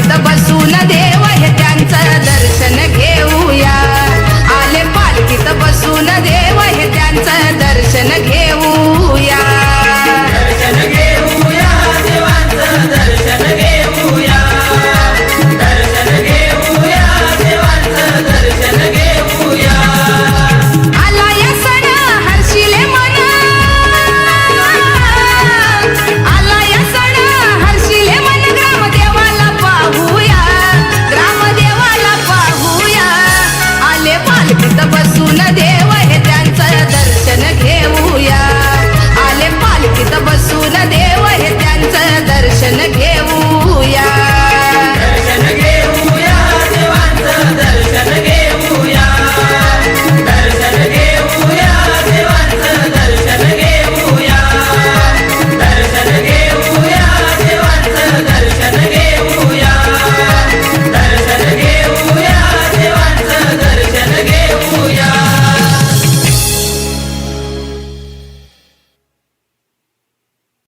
पालखीत बसून देव हे त्यांचं दर्शन